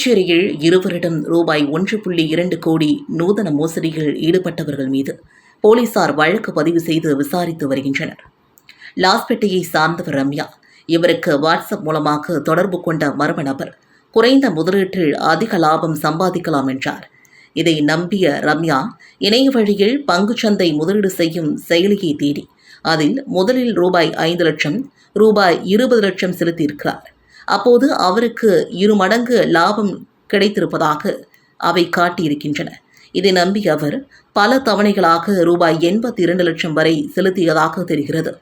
புதுச்சேரியில் இருவரிடம் ரூபாய் ஒன்று புள்ளி இரண்டு கோடி நூதன மோசடியில் ஈடுபட்டவர்கள் மீது போலீசார் வழக்கு பதிவு செய்து விசாரித்து வருகின்றனர். லாஸ்பேட்டையை சார்ந்தவர் ரம்யா இவருக்கு வாட்ஸ்அப் மூலமாக தொடர்பு கொண்ட மர்ம நபர் குறைந்த முதலீட்டில் அதிக லாபம் சம்பாதிக்கலாம் என்றார். இதை நம்பிய ரம்யா இணைய வழியில் பங்குச்சந்தை முதலீடு செய்யும் செயலியை தேடி அதில் முதலில் ரூபாய் ஐந்து லட்சம் ரூபாய் இருபது லட்சம் செலுத்தியிருக்கிறார். அப்போது அவருக்கு இரு மடங்கு லாபம் கிடைத்திருப்பதாக அவை காட்டியிருக்கின்றன. இதை நம்பி அவர் பல தவணைகளாக ரூபாய் எண்பத்தி இரண்டு லட்சம் வரை செலுத்தியதாக தெரிகிறது.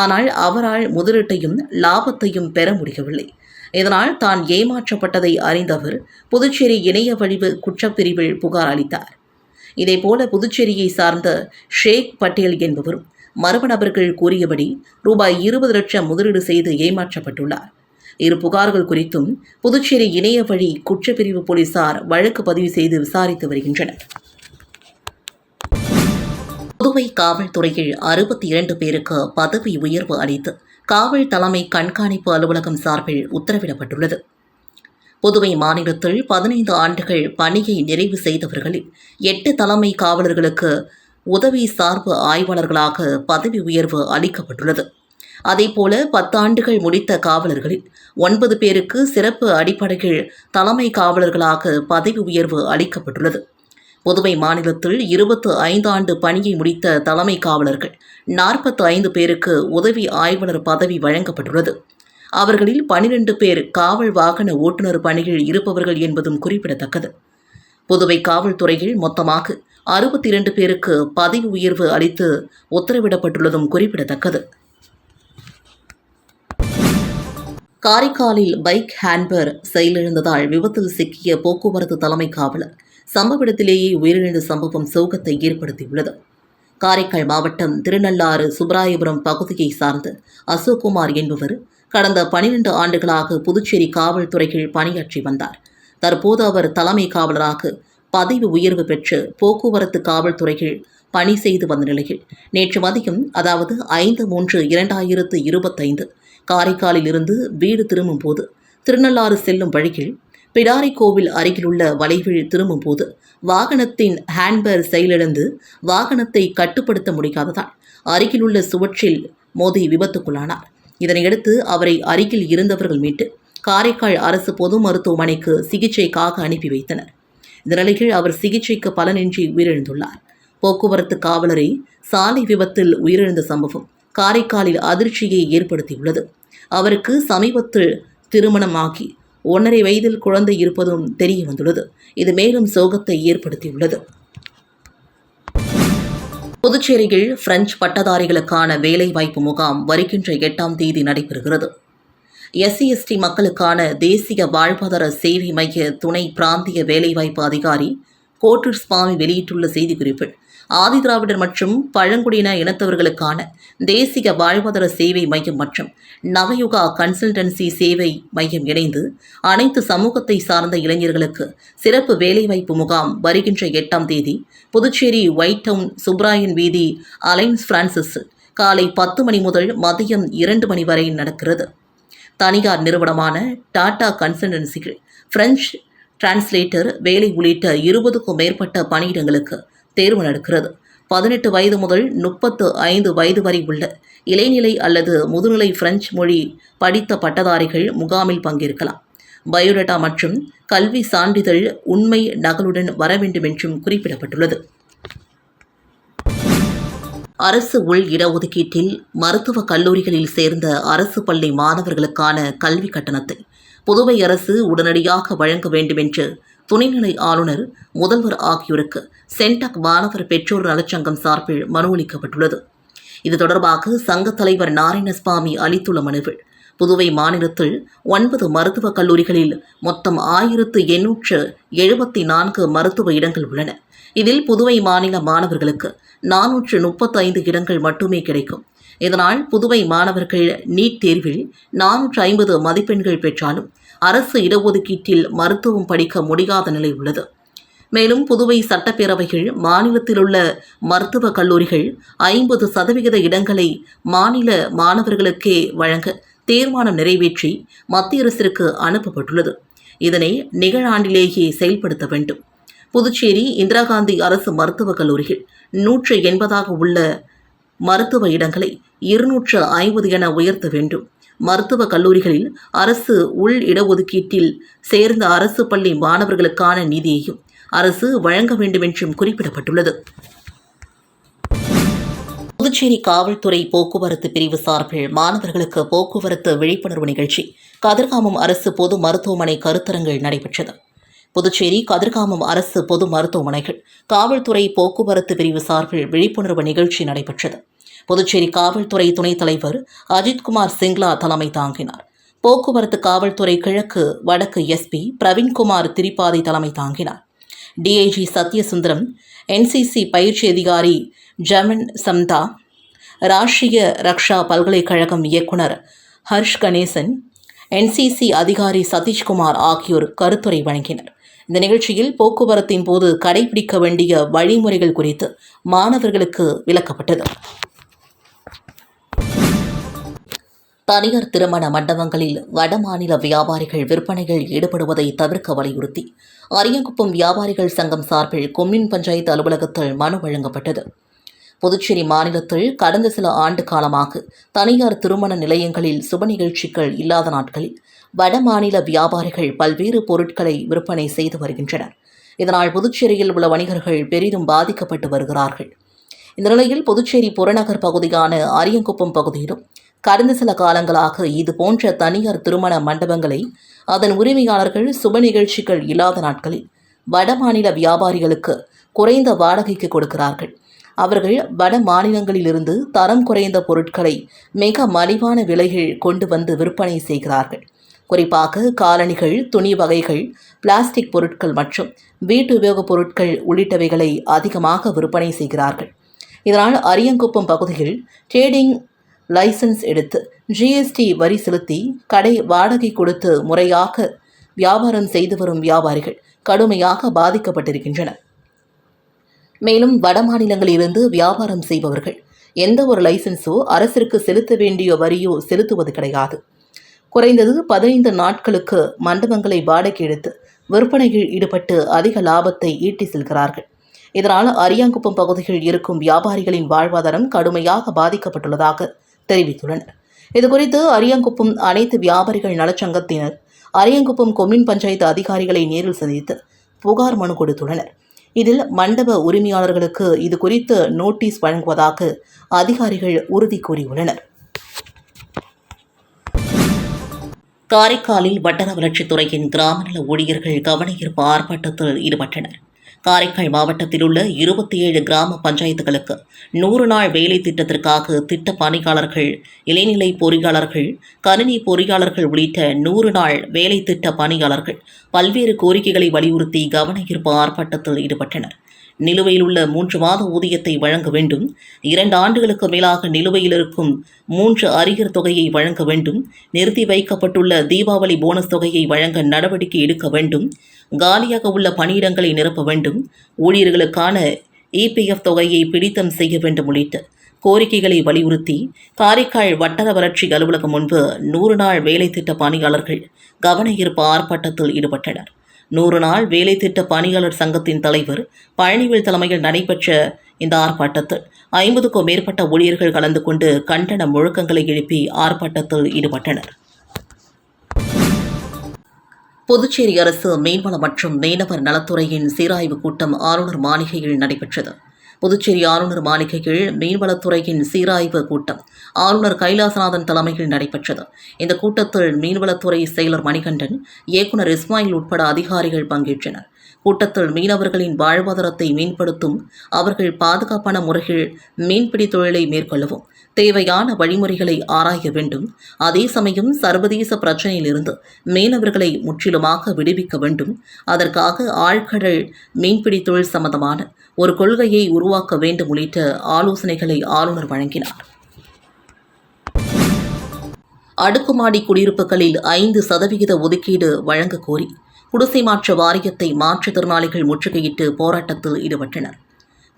ஆனால் அவரால் முதலீட்டையும் லாபத்தையும் பெற முடியவில்லை. இதனால் தான் ஏமாற்றப்பட்டதை அறிந்தவர் புதுச்சேரி இணைய வழிவு குற்றப்பிரிவில் புகார் அளித்தார். இதேபோல புதுச்சேரியை சார்ந்த ஷேக் பட்டேல் என்பவரும் மர்ம நபர்கள் கூறியபடி ரூபாய் இருபது லட்சம் முதலீடு செய்து ஏமாற்றப்பட்டுள்ளார். இரு புகார்கள் குறித்தும் புதுச்சேரி இணைய வழி குற்றப்பிரிவு போலீசார் வழக்கு பதிவு செய்து விசாரித்து வருகின்றனர். புதுவை காவல்துறையில் அறுபத்தி இரண்டு பேருக்கு பதவி உயர்வு அளித்து காவல் தலைமை கண்காணிப்பு அலுவலகம் சார்பில் உத்தரவிடப்பட்டுள்ளது. புதுவை மாநிலத்தில் பதினைந்து ஆண்டுகள் பணியை நிறைவு செய்தவர்களில் எட்டு தலைமை காவலர்களுக்கு உதவி சார்பு ஆய்வாளர்களாக பதவி உயர்வு அளிக்கப்பட்டுள்ளது. அதேபோல பத்தாண்டுகள் முடித்த காவலர்களில் ஒன்பது பேருக்கு சிறப்பு அடிப்படையில் தலைமை காவலர்களாக பதவி உயர்வு அளிக்கப்பட்டுள்ளது. புதுவை மாநிலத்தில் இருபத்து ஐந்து ஆண்டு பணியை முடித்த தலைமை காவலர்கள் நாற்பத்து ஐந்து பேருக்கு உதவி ஆய்வாளர் பதவி வழங்கப்பட்டுள்ளது. அவர்களில் பனிரெண்டு பேர் காவல் வாகன ஓட்டுநர் பணியில் இருப்பவர்கள் என்பதும் குறிப்பிடத்தக்கது. புதுவை காவல்துறையில் மொத்தமாக அறுபத்தி இரண்டு பேருக்கு பதவி உயர்வு அளித்து உத்தரவிடப்பட்டுள்ளதும் குறிப்பிடத்தக்கது. காரைக்காலில் பைக் ஹேண்ட்பர் செயலிழந்ததால் விபத்தில் சிக்கிய போக்குவரத்து தலைமை காவலர் சம்பவ இடத்திலேயே உயிரிழந்த சம்பவம் சோகத்தை ஏற்படுத்தியுள்ளது. காரைக்கால் மாவட்டம் திருநள்ளாறு சுப்ராயபுரம் பகுதியை சார்ந்த அசோக்குமார் என்பவர் கடந்த பனிரெண்டு ஆண்டுகளாக புதுச்சேரி காவல்துறையில் பணியாற்றி வந்தார். தற்போது அவர் தலைமை காவலராக பதவி உயர்வு பெற்று போக்குவரத்து காவல்துறையில் பணி செய்து வந்த நிலையில் நேற்று மதியம் அதாவது ஐந்து மூன்று இரண்டாயிரத்து இருபத்தைந்து காரைக்காலில் இருந்து வீடு திரும்பும் போது திருநள்ளாறு செல்லும் வழியில் பிடாரி கோவில் அருகிலுள்ள வளைவில் திரும்பும் போது வாகனத்தின் ஹேண்ட்பேர் செயலிழந்து வாகனத்தை கட்டுப்படுத்த முடியாததால் அருகிலுள்ள சுவற்றில் மோதி விபத்துக்குள்ளானார். இதனையடுத்து அவரை அருகில் இருந்தவர்கள் மீட்டு காரைக்கால் அரசு பொது மருத்துவமனைக்கு சிகிச்சைக்காக அனுப்பி வைத்தனர். இந்த அவர் சிகிச்சைக்கு பலனின்றி உயிரிழந்துள்ளார். போக்குவரத்து காவலரை சாலை விபத்தில் உயிரிழந்த சம்பவம் காரைக்காலில் அதிர்ச்சியை ஏற்படுத்தியுள்ளது. அவருக்கு சமீபத்தில் திருமணமாகி ஒன்றரை வயதில் குழந்தை இருப்பதும் தெரிய வந்துள்ளது. இது மேலும் சோகத்தை ஏற்படுத்தியுள்ளது. புதுச்சேரியில் பிரெஞ்சு பட்டதாரிகளுக்கான வேலைவாய்ப்பு முகாம் வருகின்ற எட்டாம் தேதி நடைபெறுகிறது. எஸ்சி எஸ்டி மக்களுக்கான தேசிய வாழ்வாதார சேவை மைய துணை பிராந்திய வேலைவாய்ப்பு அதிகாரி கோட்டூர் சுவாமி வெளியிட்டுள்ள செய்திக்குறிப்பில் ஆதிதிராவிடர் மற்றும் பழங்குடியின இனத்தவர்களுக்கான தேசிய வாழ்வாதார சேவை மையம் மற்றும் நவயுகா கன்சல்டன்சி சேவை மையம் இணைந்து அனைத்து சமூகத்தை சார்ந்த இளைஞர்களுக்கு சிறப்பு வேலைவாய்ப்பு முகாம் வருகின்ற எட்டாம் தேதி புதுச்சேரி ஒயிட் டவுன் சுப்ராயன் வீதி அலைன்ஸ் பிரான்சிஸ் காலை பத்து மணி முதல் மதியம் இரண்டு மணி வரை நடக்கிறது. தனியார் நிறுவனமான டாடா கன்சல்டன்சிகள் பிரெஞ்சு டிரான்ஸ்லேட்டர் வேலை உள்ளிட்ட இருபதுக்கும் மேற்பட்ட பணியிடங்களுக்கு தேர்வு நடக்கிறது. பதினெட்டு வயது முதல் முப்பத்து ஐந்து வயது வரை உள்ள இளைநிலை அல்லது முதுநிலை பிரெஞ்சு மொழி படித்த பட்டதாரிகள் முகாமில் பங்கேற்கலாம். பயோடேட்டா மற்றும் கல்வி சான்றிதழ் உண்மை நகலுடன் வர வேண்டும் என்றும் குறிப்பிடப்பட்டுள்ளது. அரசு உள் இடஒதுக்கீட்டில் மருத்துவக் கல்லூரிகளில் சேர்ந்த அரசு பள்ளி மாணவர்களுக்கான கல்வி கட்டணத்தை புதுவை அரசு உடனடியாக வழங்க வேண்டும் என்று துணைநிலை ஆளுநர் முதல்வர் ஆகியோருக்கு சென்டாக் மாணவர் பெற்றோர் நலச்சங்கம் சார்பில் மனு அளிக்கப்பட்டுள்ளது. இது தொடர்பாக சங்கத் தலைவர் நாராயணசுவாமி அளித்துள்ள மனுவில் புதுவை மாநிலத்தில் ஒன்பது மருத்துவக் கல்லூரிகளில் மொத்தம் ஆயிரத்து எண்ணூற்று எழுபத்தி நான்கு மருத்துவ இடங்கள் உள்ளன. இதில் புதுவை மாநில மாணவர்களுக்கு நானூற்று முப்பத்தைந்து இடங்கள் மட்டுமே கிடைக்கும். இதனால் புதுவை மாணவர்கள் நீட் தேர்வில் நானூற்று ஐம்பது மதிப்பெண்கள் பெற்றாலும் அரசு இடஒதுக்கீட்டில் மருத்துவம் படிக்க முடியாத நிலை உள்ளது. மேலும் புதுவை சட்டப்பேரவைகள் மாநிலத்தில் உள்ள மருத்துவக் கல்லூரிகள் ஐம்பது சதவிகித இடங்களை மாநில மாணவர்களுக்கே வழங்க தீர்மானம் நிறைவேற்றி மத்திய அரசிற்கு அனுப்பப்பட்டுள்ளது. இதனை நிகழாண்டிலேயே செயல்படுத்த வேண்டும். புதுச்சேரி இந்திரா காந்தி அரசு மருத்துவக் கல்லூரியில் நூற்று எண்பதாக உள்ள மருத்துவ இடங்களை இருநூற்று ஐம்பது என உயர்த்த வேண்டும். மருத்துவக் கல்லூரிகளில் அரசு உள் இடஒதுக்கீட்டில் சேர்ந்த அரசு பள்ளி மாணவர்களுக்கான நிதியையும் அரசு வழங்க வேண்டும் என்றும் குறிப்பிடப்பட்டுள்ளது. புதுச்சேரி காவல்துறை போக்குவரத்து பிரிவு சார்பில் மாணவர்களுக்கு போக்குவரத்து விழிப்புணர்வு நிகழ்ச்சி கதிர்காமம் அரசு பொது மருத்துவமனை கருத்தரங்கில் நடைபெற்றது. புதுச்சேரி கதிர்காமம் அரசு பொது மருத்துவமனைகள் காவல்துறை போக்குவரத்து பிரிவு சார்பில் விழிப்புணர்வு நிகழ்ச்சி நடைபெற்றது. புதுச்சேரி காவல்துறை துணைத் தலைவர் அஜித்குமார் சிங்லா தலைமை தாங்கினார். போக்குவரத்து காவல்துறை கிழக்கு வடக்கு எஸ்பி பிரவீன்குமார் திரிபாதி தலைமை தாங்கினார். டிஐஜி சத்யசுந்தரம் என்சிசி பயிற்சி அதிகாரி ஜமன் சம்தா ராஷ்டிரிய ரக்ஷா பல்கலைக்கழகம் இயக்குனர் ஹர்ஷ் கணேசன் என்சிசி அதிகாரி சதீஷ்குமார் ஆகியோர் கருத்துரை வழங்கினர். இந்த நிகழ்ச்சியில் போக்குவரத்தின் போது கடைபிடிக்க வேண்டிய வழிமுறைகள் குறித்து மாணவர்களுக்கு விளக்கப்பட்டது. தனியார் திருமண மண்டபங்களில் வடமாநில வியாபாரிகள் விற்பனையில் ஈடுபடுவதை தவிர்க்க வலியுறுத்தி அரியங்குப்பம் வியாபாரிகள் சங்கம் சார்பில் கொம்யூன் பஞ்சாயத்து அலுவலகத்தில் மனு வழங்கப்பட்டது. புதுச்சேரி மாநிலத்தில் கடந்த சில ஆண்டு காலமாக தனியார் திருமண நிலையங்களில் சுப நிகழ்ச்சிகள் இல்லாத நாட்களில் வடமாநில வியாபாரிகள் பல்வேறு பொருட்களை விற்பனை செய்து வருகின்றனர். இதனால் புதுச்சேரியில் உள்ள வணிகர்கள் பெரிதும் பாதிக்கப்பட்டு வருகிறார்கள். இந்த நிலையில் புதுச்சேரி புறநகர் பகுதியான அரியங்குப்பம் பகுதியிலும் கடந்த சில காலங்களாக இது போன்ற தனியார் திருமண மண்டபங்களை அதன் உரிமையாளர்கள் சுப நிகழ்ச்சிகள் இல்லாத நாட்களில் வடமாநில வியாபாரிகளுக்கு குறைந்த வாடகைக்கு கொடுக்கிறார்கள். அவர்கள் வட மாநிலங்களிலிருந்து தரம் குறைந்த பொருட்களை மிக மலிவான விலையில் கொண்டு வந்து விற்பனை செய்கிறார்கள். குறிப்பாக காலணிகள் துணி வகைகள் பிளாஸ்டிக் பொருட்கள் மற்றும் வீட்டு உபயோகப் பொருட்கள் உள்ளிட்டவைகளை அதிகமாக விற்பனை செய்கிறார்கள். இதனால் அரியங்குப்பம் பகுதியில் ட்ரேடிங் லைசன்ஸ் எடுத்து ஜிஎஸ்டி வரி செலுத்தி கடை வாடகை கொடுத்து முறையாக வியாபாரம் செய்து வரும் வியாபாரிகள் கடுமையாக பாதிக்கப்பட்டிருக்கின்றனர் மேலும் வடமாநிலங்களிலிருந்து வியாபாரம் செய்பவர்கள் எந்த ஒரு லைசன்ஸோ அரசிற்கு செலுத்த வேண்டிய வரியோ செலுத்துவது கிடையாது. குறைந்தது பதினைந்து நாட்களுக்கு மண்டபங்களை வாடகை எடுத்து விற்பனையில் ஈடுபட்டு அதிக லாபத்தை ஈட்டி செல்கிறார்கள். இதனால் அரியாங்குப்பம் பகுதியில் இருக்கும் வியாபாரிகளின் வாழ்வாதாரம் கடுமையாக பாதிக்கப்பட்டுள்ளதாக தெரிவித்துள்ளனர். இதுகுறித்து அரியாங்குப்பம் அனைத்து வியாபாரிகள் நலச்சங்கத்தினர் அரியாங்குப்பம் கொம்யூன் பஞ்சாயத்து அதிகாரிகளை நேரில் சந்தித்து புகார் மனு கொடுத்துள்ளனர். இதில் மண்டப உரிமையாளர்களுக்கு இது குறித்து நோட்டீஸ் வழங்குவதாக அதிகாரிகள் உறுதி கூறியுள்ளனர். காரைக்காலில் வட்டார வளர்ச்சித்துறையின் கிராம நல ஊழியர்கள் கவனஈர்ப்பு ஆர்ப்பாட்டத்தில் ஈடுபட்டனர். காரைக்கால் மாவட்டத்தில் உள்ள இருபத்தி ஏழு கிராம பஞ்சாயத்துகளுக்கு நூறு நாள் வேலை திட்டத்திற்காக திட்ட பணியாளர்கள் இளைநிலை பொறியாளர்கள் கணினி பொறியாளர்கள் உள்ளிட்ட நூறு நாள் வேலை திட்ட பணியாளர்கள் பல்வேறு கோரிக்கைகளை வலியுறுத்தி கவனஈர்ப்பு ஆர்ப்பாட்டத்தில் ஈடுபட்டனர். நிலுவையில் உள்ள மூன்று மாத ஊதியத்தை வழங்க வேண்டும். இரண்டு ஆண்டுகளுக்கு மேலாக நிலுவையில் இருக்கும் மூன்று அரியர் தொகையை வழங்க வேண்டும். நிறுத்தி வைக்கப்பட்டுள்ள தீபாவளி போனஸ் தொகையை வழங்க நடவடிக்கை எடுக்க வேண்டும். காலியாக உள்ள பணியிடங்களை நிரப்ப வேண்டும். ஊழியர்களுக்கான இபிஎஃப் தொகையை பிடித்தம் செய்ய வேண்டும் உள்ளிட்ட கோரிக்கைகளை வலியுறுத்தி காரைக்கால் வட்டார வளர்ச்சி அலுவலகம் முன்பு நூறு நாள் வேலை திட்ட பணியாளர்கள் கவன ஈர்ப்பு ஆர்ப்பாட்டத்தில் ஈடுபட்டனர். நூறு நாள் வேலை திட்ட பணியாளர் சங்கத்தின் தலைவர் பழனிவேல் தலைமையில் நடைபெற்ற இந்த ஆர்ப்பாட்டத்தில் ஐம்பதுக்கும் மேற்பட்ட ஊழியர்கள் கலந்து கொண்டு கண்டன முழக்கங்களை எழுப்பி ஆர்ப்பாட்டத்தில் ஈடுபட்டனர். புதுச்சேரி அரசு மீன்வளம் மற்றும் மீனவர் நலத்துறையின் சீராய்வு கூட்டம் ஆளுநர் மாளிகையில் நடைபெற்றது. புதுச்சேரி ஆளுநர் மாளிகையில் மீன்வளத்துறையின் சீராய்வு கூட்டம் ஆளுநர் கைலாசநாதன் தலைமையில் நடைபெற்றது. இந்த கூட்டத்தில் மீன்வளத்துறை செயலர் மணிகண்டன் இயக்குநர் இஸ்மாயில் உட்பட அதிகாரிகள் பங்கேற்றனர். கூட்டத்தில் மீனவர்களின் வாழ்வாதாரத்தை மேம்படுத்தும் அவர்கள் பாதுகாப்பான முறையில் மீன்பிடி தொழிலை மேற்கொள்ளவும் தேவையான வழிமுறைகளை ஆராய வேண்டும். அதே சமயம் சர்வதேச பிரச்சினையிலிருந்து மீனவர்களை முற்றிலுமாக விடுவிக்க வேண்டும். அதற்காக ஆழ்கடல் மீன்பிடி தொழில் சம்பந்தமான ஒரு கொள்கையை உருவாக்க வேண்டும் உள்ளிட்ட ஆலோசனைகளை ஆளுநர் வழங்கினார். அடுக்குமாடி குடியிருப்புகளில் ஐந்து சதவிகித ஒதுக்கீடு வழங்க கோரி குடிசை மாற்ற வாரியத்தை மாற்றுத்திறனாளிகள் முற்றுகையிட்டு போராட்டத்தில் ஈடுபட்டனர்.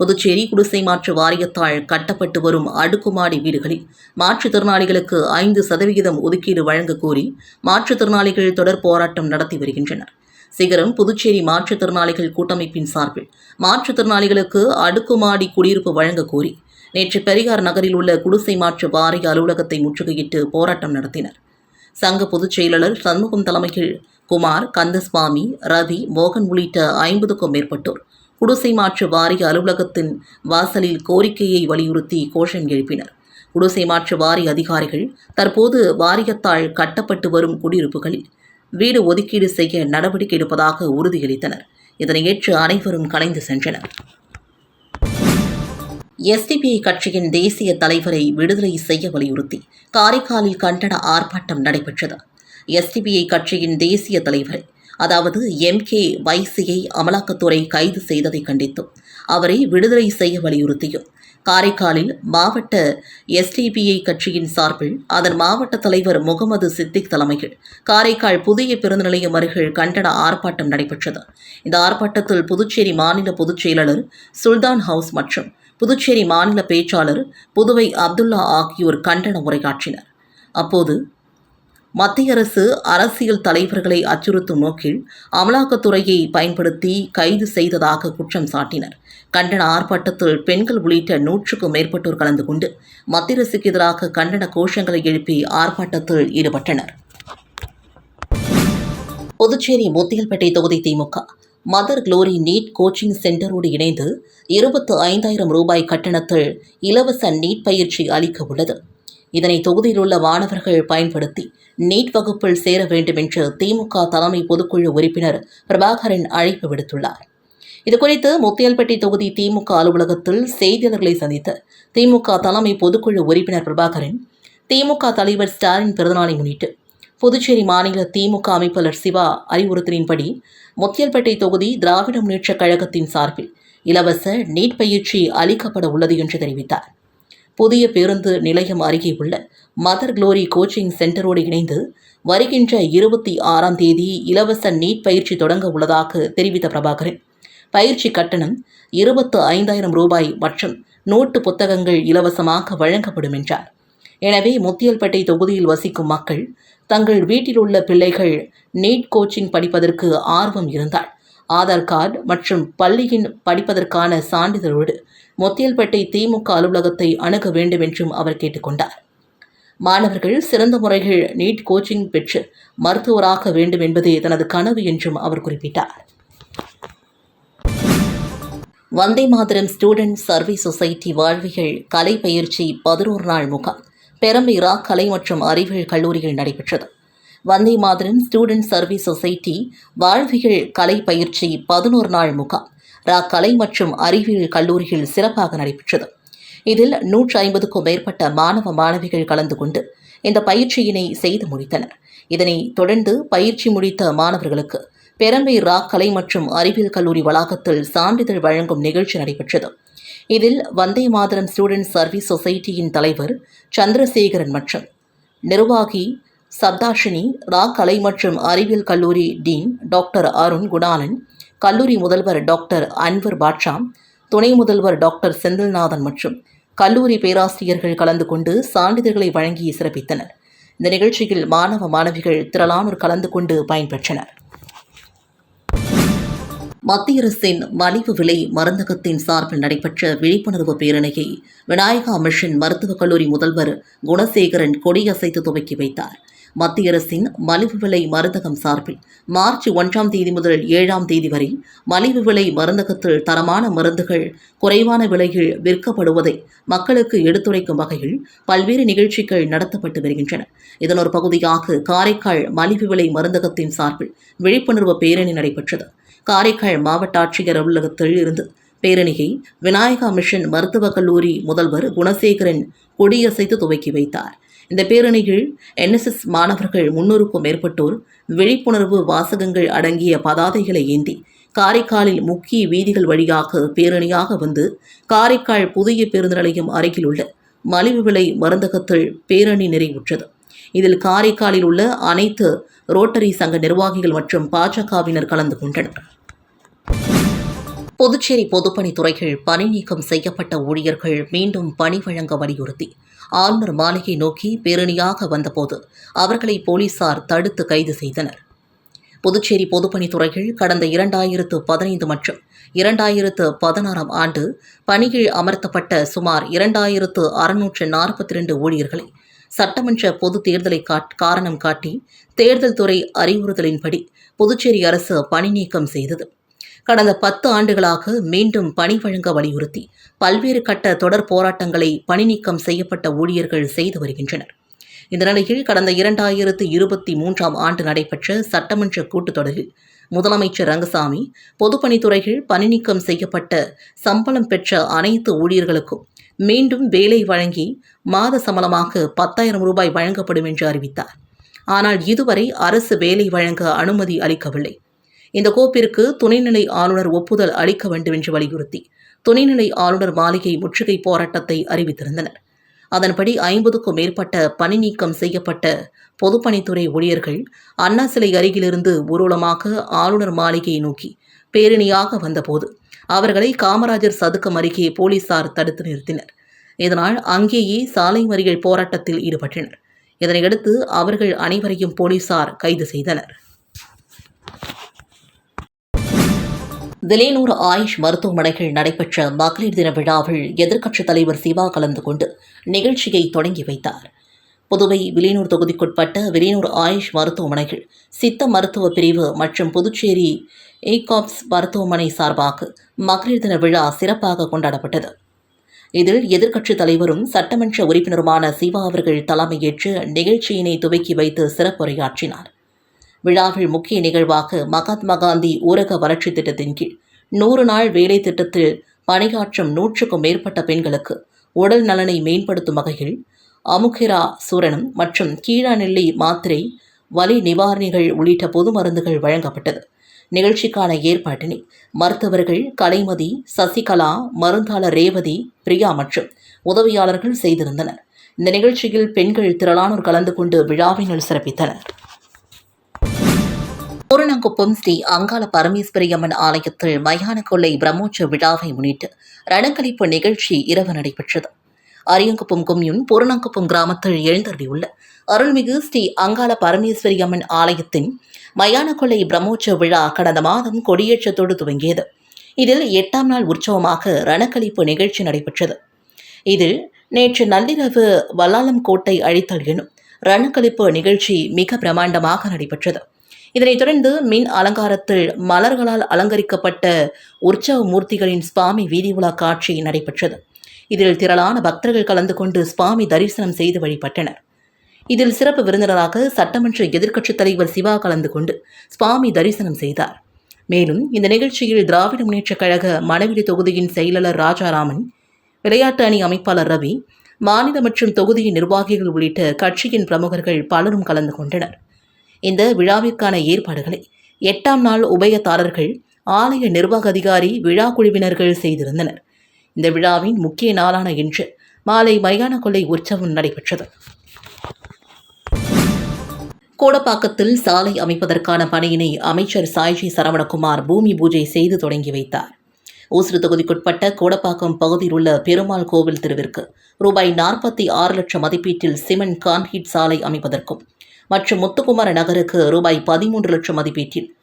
புதுச்சேரி குடிசை மாற்று வாரியத்தால் கட்டப்பட்டு வரும் அடுக்குமாடி வீடுகளில் மாற்றுத்திறனாளிகளுக்கு ஐந்து சதவிகிதம் ஒதுக்கீடு வழங்க கோரி மாற்றுத்திறனாளிகள் தொடர் போராட்டம் நடத்தி வருகின்றனர். சிகரம் புதுச்சேரி மாற்றுத்திறனாளிகள் கூட்டமைப்பின் சார்பில் மாற்றுத்திறனாளிகளுக்கு அடுக்குமாடி குடியிருப்பு வழங்கக் கோரி நேற்று பெரியார் நகரில் உள்ள குடிசை மாற்று வாரிய அலுவலகத்தை முற்றுகையிட்டு போராட்டம் நடத்தினர். சங்க பொதுச் செயலாளர் சண்முகம் தலைமையில் குமார் கந்தசுவாமி ரவி மோகன் உள்ளிட்ட ஐம்பதுக்கும் மேற்பட்டோர் குடிசை மாற்று வாரிய அலுவலகத்தின் வாசலில் கோரிக்கையை வலியுறுத்தி கோஷம் எழுப்பினர். குடிசை மாற்று வாரிய அதிகாரிகள் தற்போது வாரியத்தால் கட்டப்பட்டு வரும் குடியிருப்புகளில் வீடு ஒதுக்கீடு செய்ய நடவடிக்கை எடுப்பதாக உறுதியளித்தனர். இதனை ஏற்று அனைவரும் கலைந்து சென்றனர். எஸ்டிபிஐ கட்சியின் தேசிய தலைவரை விடுதலை செய்ய வலியுறுத்தி காரைக்காலில் கண்டன ஆர்ப்பாட்டம் நடைபெற்றது. எஸ்டிபிஐ கட்சியின் தேசிய தலைவரை அதாவது எம் கே வைசியை அமலாக்கத்துறை கைது செய்ததை கண்டித்தும் அவரை விடுதலை செய்ய வலியுறுத்தியும். காரைக்காலில் மாவட்ட எஸ்டிபிஐ கட்சியின் சார்பில் அதன் மாவட்ட தலைவர் முகமது சித்திக் தலைமையில் காரைக்கால் புதிய பேருந்து நிலையம் அருகில் கண்டன ஆர்ப்பாட்டம் நடைபெற்றது. இந்த ஆர்ப்பாட்டத்தில் புதுச்சேரி மாநில பொதுச் செயலாளர் சுல்தான் ஹவுஸ் மற்றும் புதுச்சேரி மாநில பேச்சாளர் புதுவை அப்துல்லா ஆகியோர் கண்டன உரையாற்றினர். அப்போது மத்திய அரசு அரசியல் தலைவர்களை அச்சுறுத்தும் நோக்கில் அமலாக்கத்துறையை பயன்படுத்தி கைது செய்ததாக குற்றம் சாட்டினர். கண்டன ஆர்ப்பாட்டத்தில் பெண்கள் உள்ளிட்ட நூற்றுக்கும் மேற்பட்டோர் கலந்து கொண்டு மத்திய அரசுக்கு எதிராக கண்டன கோஷங்களை எழுப்பி ஆர்ப்பாட்டத்தில் ஈடுபட்டனர். புதுச்சேரி முத்தியல்பேட்டை தொகுதி DMK Mother Glory NEET coaching சென்டரோடு இணைந்து இருபத்து ஐந்தாயிரம் ரூபாய் கட்டணத்தில் இலவச நீட் பயிற்சி அளிக்க உள்ளது. இதனை தொகுதியில் உள்ள மாணவர்கள் பயன்படுத்தி நீட் வகுப்பில் சேர வேண்டும் என்று திமுக தலைமை பொதுக்குழு உறுப்பினர் பிரபாகரன் அழைப்பு விடுத்துள்ளார். இதுகுறித்து முத்தியல்பட்டி தொகுதி திமுக அலுவலகத்தில் செய்தியாளர்களை சந்தித்த திமுக தலைமை பொதுக்குழு உறுப்பினர் பிரபாகரன் திமுக தலைவர் ஸ்டாலின் பிறந்தநாளை முன்னிட்டு புதுச்சேரி மாநில திமுக அமைப்பாளர் சிவா அறிவுறுத்தலின்படி முத்தியல்பேட்டை தொகுதி திராவிட முன்னேற்றக் கழகத்தின் சார்பில் இலவச நீட் பயிற்சி அளிக்கப்பட உள்ளது என்று தெரிவித்தார். புதிய பேருந்து நிலையம் அருகே உள்ள மதர் குளோரி கோச்சிங் சென்டரோடு இணைந்து வருகின்ற இருபத்தி ஆறாம் தேதி இலவச நீட் பயிற்சி தொடங்க உள்ளதாக தெரிவித்த பிரபாகரன். பயிற்சி கட்டணம் இருபத்து ஐந்தாயிரம் ரூபாய் மற்றும் நோட்டு புத்தகங்கள் இலவசமாக வழங்கப்படும் என்றார். எனவே முத்தியல்பேட்டை தொகுதியில் வசிக்கும் மக்கள் தங்கள் வீட்டில் உள்ள பிள்ளைகள் நீட் கோச்சிங் படிப்பதற்கு ஆர்வம் இருந்தால் ஆதார் கார்டு மற்றும் பள்ளியின் படிப்பதற்கான சான்றிதழோடு முத்தியல்பேட்டை திமுக அலுவலகத்தை அணுக வேண்டும் என்றும் அவர் கேட்டுக்கொண்டார். மாணவர்கள் சிறந்த முறைகள் நீட் கோச்சிங் பெற்று மருத்துவராக வேண்டும் என்பதே தனது கனவு என்றும் அவர் குறிப்பிட்டார். Vande Mataram student service society வாழ்வியல் கலை பயிற்சி பதினோரு நாள் முகாம். பெரம்பீரா கலை மற்றும் அறிவியல் கல்லூரியில் நடைபெற்றது. Vande Mataram student service society வாழ்வியல் கலை பயிற்சி பதினோரு நாள் முகாம். ரா கலை மற்றும் அறிவியல் கல்லூரியில் சிறப்பாக நடைபெற்றது. இதில் நூற்றி ஐம்பதுக்கும் மேற்பட்ட மாணவ மாணவிகள் கலந்து கொண்டு இந்த பயிற்சியினை செய்து முடித்தனர். இதனை தொடர்ந்து பயிற்சி முடித்த மாணவர்களுக்கு பெரம்பை ரா கலை மற்றும் அறிவியல் கல்லூரி வளாகத்தில் சான்றிதழ் வழங்கும் நிகழ்ச்சி நடைபெற்றது. இதில் வந்தே மாதரம் ஸ்டூடெண்ட் சர்வீஸ் சொசைட்டியின் தலைவர் சந்திரசேகரன் மற்றும் நிர்வாகி சப்தாஷினி ரா கலை மற்றும் அறிவியல் கல்லூரி டீன் டாக்டர் அருண் குணாலன் கல்லூரி முதல்வர் டாக்டர் அன்வர் பாட்ஷா துணை முதல்வர் டாக்டர் செந்தில்நாதன் மற்றும் கல்லூரி பேராசிரியர்கள் கலந்து கொண்டு சான்றிதழ்களை வழங்கி சிறப்பித்தனர். இந்த நிகழ்ச்சியில் மாணவ மாணவிகள் திரளானோர் கலந்து கொண்டு பயன்பெற்றனர். மத்திய அரசின் மலிவு விலை மருந்தகத்தின் சார்பில் நடைபெற்ற விழிப்புணர்வு பேரணியை விநாயகா மிஷன் மருத்துவக் கல்லூரி முதல்வர் குணசேகரன் கொடியசைத்து துவக்கி வைத்தார். மத்திய அரசின் மலிவு விலை மருந்தகம் சார்பில் மார்ச் ஒன்றாம் தேதி முதல் ஏழாம் தேதி வரை மலிவு விலை மருந்தகத்தில் தரமான மருந்துகள் குறைவான விலையில் விற்கப்படுவதை மக்களுக்கு எடுத்துரைக்கும் வகையில் பல்வேறு நிகழ்ச்சிகள் நடத்தப்பட்டு வருகின்றன. இதன் ஒரு பகுதியாக காரைக்கால் மலிவு விலை மருந்தகத்தின் சார்பில் விழிப்புணர்வு பேரணி நடைபெற்றது. காரைக்கால் மாவட்ட ஆட்சியர் அலுவலகத்தில் இருந்து பேரணியை விநாயகா மிஷன் மருத்துவக் கல்லூரி முதல்வர் குணசேகரன் கொடியசைத்து துவக்கி வைத்தார். இந்த பேரணியில் என்எஸ்எஸ் மாணவர்கள் முன்னூறுக்கும் மேற்பட்டோர் விழிப்புணர்வு வாசகங்கள் அடங்கிய பதாதைகளை ஏந்தி காரைக்காலில் முக்கிய வீதிகள் வழியாக பேரணியாக வந்து காரைக்கால் புதிய பேருந்து நிலையம் அருகில் உள்ள மலிவு விலை மருந்தகத்தில் பேரணி நிறைவுற்றது. இதில் காரைக்காலில் உள்ள அனைத்து ரோட்டரி சங்க நிர்வாகிகள் மற்றும் பாஜகவினர் கலந்து கொண்டனர். புதுச்சேரி பொதுப்பணித்துறையில் பணி நீக்கம் செய்யப்பட்ட ஊழியர்கள் மீண்டும் பணி வழங்க வலியுறுத்தி ஆளுநர் மாளிகை நோக்கி பேரணியாக வந்தபோது அவர்களை போலீசார் தடுத்து கைது செய்தனர். புதுச்சேரி பொதுப்பணித்துறையில் கடந்த இரண்டாயிரத்து பதினைந்து மற்றும் இரண்டாயிரத்து பதினாறாம் ஆண்டு பணியில் அமர்த்தப்பட்ட சுமார் இரண்டாயிரத்து அறுநூற்று நாற்பத்தி இரண்டு ஊழியர்களை சட்டமன்ற பொது தேர்தலை காட் காரணம் காட்டி தேர்தல் துறை அறிவுறுத்தலின்படி புதுச்சேரி அரசு பணி நீக்கம் செய்தது. கடந்த பத்து ஆண்டுகளாக மீண்டும் பணி வழங்க வலியுறுத்தி பல்வேறு கட்ட தொடர் போராட்டங்களை பணி நீக்கம் செய்யப்பட்ட ஊழியர்கள் செய்து வருகின்றனர். இந்த நிலையில் கடந்த இரண்டாயிரத்து இருபத்தி மூன்றாம் ஆண்டு நடைபெற்ற சட்டமன்ற கூட்டத்தொடரில் முதலமைச்சர் ரங்கசாமி பொதுப்பணித்துறையில் பணி நீக்கம் செய்யப்பட்ட சம்பளம் பெற்ற அனைத்து ஊழியர்களுக்கும் மீண்டும் வேலை வழங்கி மாத சம்பளமாக பத்தாயிரம் ரூபாய் வழங்கப்படும் என்று அறிவித்தார். ஆனால் இதுவரை அரசு வேலை வழங்க அனுமதி அளிக்கவில்லை. இந்த கோப்பிற்கு துணைநிலை ஆளுநர் ஒப்புதல் அளிக்க வேண்டும் என்று வலியுறுத்தி துணைநிலை ஆளுநர் மாளிகை முற்றுகை போராட்டத்தை அறிவித்திருந்தனர். அதன்படி ஐம்பதுக்கும் மேற்பட்ட பணி நீக்கம் செய்யப்பட்ட பொதுப்பணித்துறை ஊழியர்கள் அண்ணா சிலை அருகிலிருந்து ஊர்வலமாக ஆளுநர் மாளிகையை நோக்கி பேரணியாக வந்தபோது அவர்களை காமராஜர் சதுக்கம் அருகே போலீசார் தடுத்து நிறுத்தினர். இதனால் அங்கேயே சாலை மறியல் போராட்டத்தில் ஈடுபட்டனர். இதனையடுத்து அவர்கள் அனைவரையும் போலீசார் கைது செய்தனர். விலையனூர் ஆயுஷ் மருத்துவமனையில் நடைபெற்ற மகளிர் தின விழாவில் எதிர்க்கட்சித் தலைவர் சிவா கலந்து கொண்டு நிகழ்ச்சியை தொடங்கி வைத்தார். புதுவை விலையனூர் தொகுதிக்குட்பட்ட விலையனூர் ஆயுஷ் மருத்துவமனைகள் சித்த மருத்துவ பிரிவு மற்றும் புதுச்சேரி ஏகாப்ஸ் மருத்துவமனை சார்பாக மகளிர் தின விழா சிறப்பாக கொண்டாடப்பட்டது. இதில் எதிர்க்கட்சித் தலைவரும் சட்டமன்ற உறுப்பினருமான சிவா அவர்கள் தலைமையேற்று நிகழ்ச்சியினை துவக்கி வைத்து சிறப்புரையாற்றினார். விழாவில் முக்கிய நிகழ்வாக மகாத்மா காந்தி ஊரக வளர்ச்சி திட்டத்தின் கீழ் நூறு நாள் வேலை திட்டத்தில் பணியாற்றும் நூற்றுக்கும் மேற்பட்ட பெண்களுக்கு உடல் நலனை மேம்படுத்தும் வகையில் அமுகிரா சூரணம் மற்றும் கீழாநெல்லி மாத்திரை வலி நிவாரணிகள் உள்ளிட்ட பொது மருந்துகள் வழங்கப்பட்டது. நிகழ்ச்சிக்கான ஏற்பாட்டினை மருத்துவர்கள் கலைமதி சசிகலா மருந்தாளர் ரேவதி பிரியா மற்றும் உதவியாளர்கள் செய்திருந்தனர். இந்த நிகழ்ச்சியில் பெண்கள் திரளானோர் கலந்து கொண்டு விழாவினர் சிறப்பித்தனர். பூரணங்குப்பம் ஸ்ரீ அங்காள பரமேஸ்வரி அம்மன் ஆலயத்தில் மயான கொள்ளை பிரம்மோற்ச விழாவை முன்னிட்டு ரணக்களிப்பு நிகழ்ச்சி இரவு நடைபெற்றது. அரியங்குப்பம் கொம்யூன் பூரணங்குப்பம் கிராமத்தில் எழுந்தருளியுள்ள அருள்மிகு ஸ்ரீ அங்காள பரமேஸ்வரி அம்மன் ஆலயத்தின் மயான கொள்ளை பிரம்மோற்ச விழா கடந்த மாதம் கொடியேற்றத்தோடு துவங்கியது. இதில் எட்டாம் நாள் உற்சவமாக ரணக்களிப்பு நிகழ்ச்சி நடைபெற்றது. இதில் நேற்று நள்ளிரவு வல்லாளம் கோட்டை அழித்தல் எனும் ரணக்களிப்பு நிகழ்ச்சி மிக பிரமாண்டமாக நடைபெற்றது. இதனைத் தொடர்ந்து மின் அலங்காரத்தில் மலர்களால் அலங்கரிக்கப்பட்ட உற்சவ மூர்த்திகளின் சுவாமி வீதி உலா காட்சி நடைபெற்றது. இதில் திரளான பக்தர்கள் கலந்து கொண்டு சுவாமி தரிசனம் செய்து வழிபட்டனர். இதில் சிறப்பு விருந்தினராக சட்டமன்ற எதிர்க்கட்சித் தலைவர் சிவா கலந்து கொண்டு சுவாமி தரிசனம் செய்தார். மேலும் இந்த நிகழ்ச்சியில் திராவிட முன்னேற்றக் கழக மணவெளி தொகுதியின் செயலாளர் ராஜாராமன் விளையாட்டு அணி அமைப்பாளர் ரவி மாநில மற்றும் தொகுதியின் நிர்வாகிகள் உள்ளிட்ட கட்சியின் பிரமுகர்கள் பலரும் கலந்து கொண்டனர். இந்த விழாவிற்கான ஏற்பாடுகளை. எட்டாம் நாள் உபயதாரர்கள் ஆலய நிர்வாக அதிகாரி விழா குழுவினர்கள் செய்திருந்தனர். இந்த விழாவின் முக்கிய நாளான இன்று மாலை மயான கொள்ளை உற்சவம் நடைபெற்றது. கோடப்பாக்கத்தில் சாலை அமைப்பதற்கான பணியினை அமைச்சர் சாய்ஜி சரவணகுமார் பூமி பூஜை செய்து தொடங்கி வைத்தார். ஊசுறு தொகுதிக்குட்பட்ட கோடப்பாக்கம் பகுதியில் உள்ள பெருமாள் கோவில் தெருவிற்கு ரூபாய் நாற்பத்தி ஆறு லட்சம் மதிப்பீட்டில் சிமெண்ட் கான்கிரீட் சாலை அமைப்பதற்கும் மற்றும் முத்துக்குமார நகருக்கு ரூபாய் பதிமூன்று லட்சம் மதிப்பீட்டில்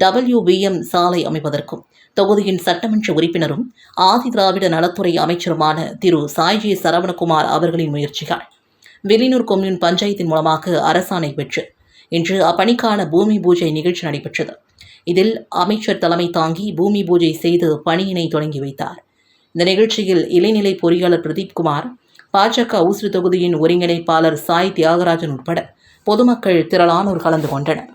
டபிள்யூபிஎம் சாலை அமைப்பதற்கும் தொகுதியின் சட்டமன்ற உறுப்பினரும் ஆதி திராவிட நலத்துறை அமைச்சருமான திரு சாய்ஜி சரவணகுமார் அவர்களின் முயற்சிகள் வெளியூர் கொம்யூன் பஞ்சாயத்தின் மூலமாக அரசாணை பெற்று இன்று அப்பணிக்கான பூமி பூஜை நிகழ்ச்சி நடைபெற்றது. இதில் அமைச்சர் தலைமை தாங்கி பூமி பூஜை செய்து பணியினை தொடங்கி வைத்தார். இந்த நிகழ்ச்சியில் இளைநிலை பொறியாளர் பிரதீப் குமார் பாஜக ஊசுறு தொகுதியின் ஒருங்கிணைப்பாளர் சாய் தியாகராஜன் உட்பட பொதுமக்கள் திரளானோர் கலந்து கொண்டனர்.